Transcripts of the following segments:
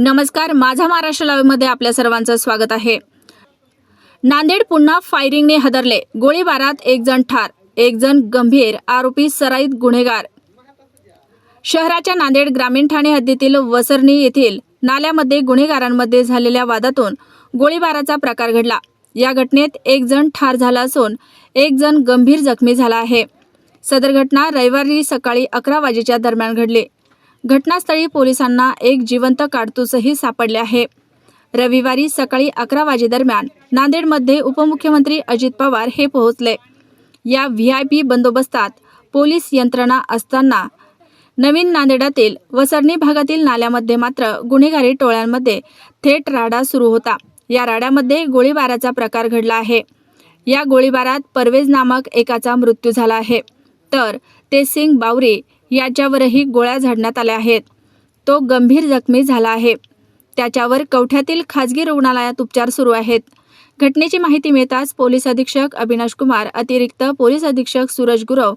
नमस्कार माझा महाराष्ट्र लावेमध्ये आपल्या सर्वांचं स्वागत आहे. नांदेड पुन्हा फायरिंगने हदरले. गोळीबारात एक जण ठार एक जण गंभीर आरोपी सराईत गुन्हेगार. शहराच्या नांदेड ग्रामीण ठाणे हद्दीतील वसरणी येथील नाल्यामध्ये गुन्हेगारांमध्ये झालेल्या वादातून गोळीबाराचा प्रकार घडला. या घटनेत एक जण ठार झाला असून एक जण गंभीर जखमी झाला आहे. सदर घटना रविवारी सकाळी अकरा वाजेच्या दरम्यान घडली. घटनास्थळी पोलिसांना एक जिवंत काडतूसही सापडले आहे. रविवारी सकाळी अकरा वाजेदरम्यान नांदेडमध्ये उपमुख्यमंत्री अजित पवार हे पोहोचले. या व्ही आय पी बंदोबस्तात पोलीस यंत्रणा असताना नवीन नांदेडातील वसरणी भागातील नाल्यामध्ये मात्र गुन्हेगारी टोळ्यांमध्ये थेट राडा सुरू होता. या राड्यामध्ये गोळीबाराचा प्रकार घडला आहे. या गोळीबारात परवेज नामक एकाचा मृत्यू झाला आहे. तर ते सिंग बावरे याच्यावरही गोळ्या झाडण्यात आल्या आहेत. तो गंभीर जखमी झाला आहे. त्याच्यावर कवठ्यातील खाजगी रुग्णालयात उपचार सुरू आहेत. घटनेची माहिती मिळताच पोलीस अधीक्षक अविनाश कुमार अतिरिक्त पोलीस अधीक्षक सूरज गुरव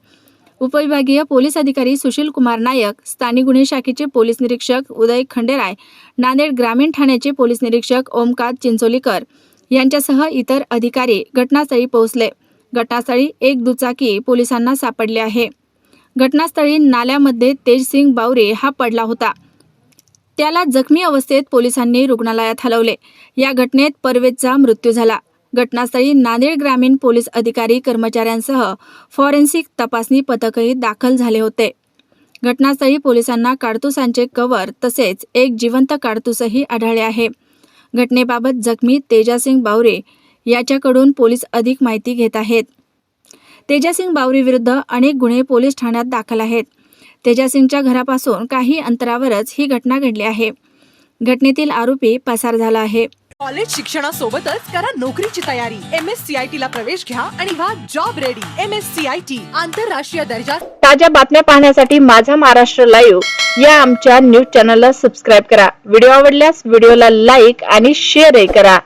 उपविभागीय पोलीस अधिकारी सुशील कुमार नायक स्थानिक गुन्हे शाखेचे पोलीस निरीक्षक उदय खंडेराय नांदेड ग्रामीण ठाण्याचे पोलीस निरीक्षक ओमकांत चिंचोलीकर यांच्यासह इतर अधिकारी घटनास्थळी पोहोचले. घटनास्थळी एक दुचाकी पोलिसांना सापडले आहे. घटनास्थळी नाल्यामध्ये तेजसिंग बावरे हा पडला होता. त्याला जखमी अवस्थेत पोलिसांनी रुग्णालयात हलवले. या घटनेत परवेजचा मृत्यू झाला. घटनास्थळी नांदेड ग्रामीण पोलीस अधिकारी कर्मचाऱ्यांसह फॉरेन्सिक तपासणी पथकही दाखल झाले होते. घटनास्थळी पोलिसांना काडतुसांचे कवर तसेच एक जिवंत काडतूसही आढळले आहे. घटनेबाबत जखमी तेजासिंग बावरे याच्याकडून पोलीस अधिक माहिती घेत आहेत. तेजासिंग बावरी विरुद्ध अनेक गुन्हे पोलीस ठाण्यात दाखल आहेत. तेजासिंगच्या घरापासून काही अंतरावरच ही घटना घडली आहे. घटनेतील आरोपी पसार झाला आहे. कॉलेज शिक्षणासोबतच करा नोकरीची तयारी. M S C I T ला प्रवेश घ्या आणि व्हा job ready. M S C I T आंतरराष्ट्रीय दर्जा ताज्या बातम्या पाहण्यासाठी माझा महाराष्ट्र लाईव्ह. या आमच्या न्यूज चॅनलला सबस्क्राईब करा. व्हिडिओ आवडल्यास व्हिडिओला लाईक आणि शेअरही करा.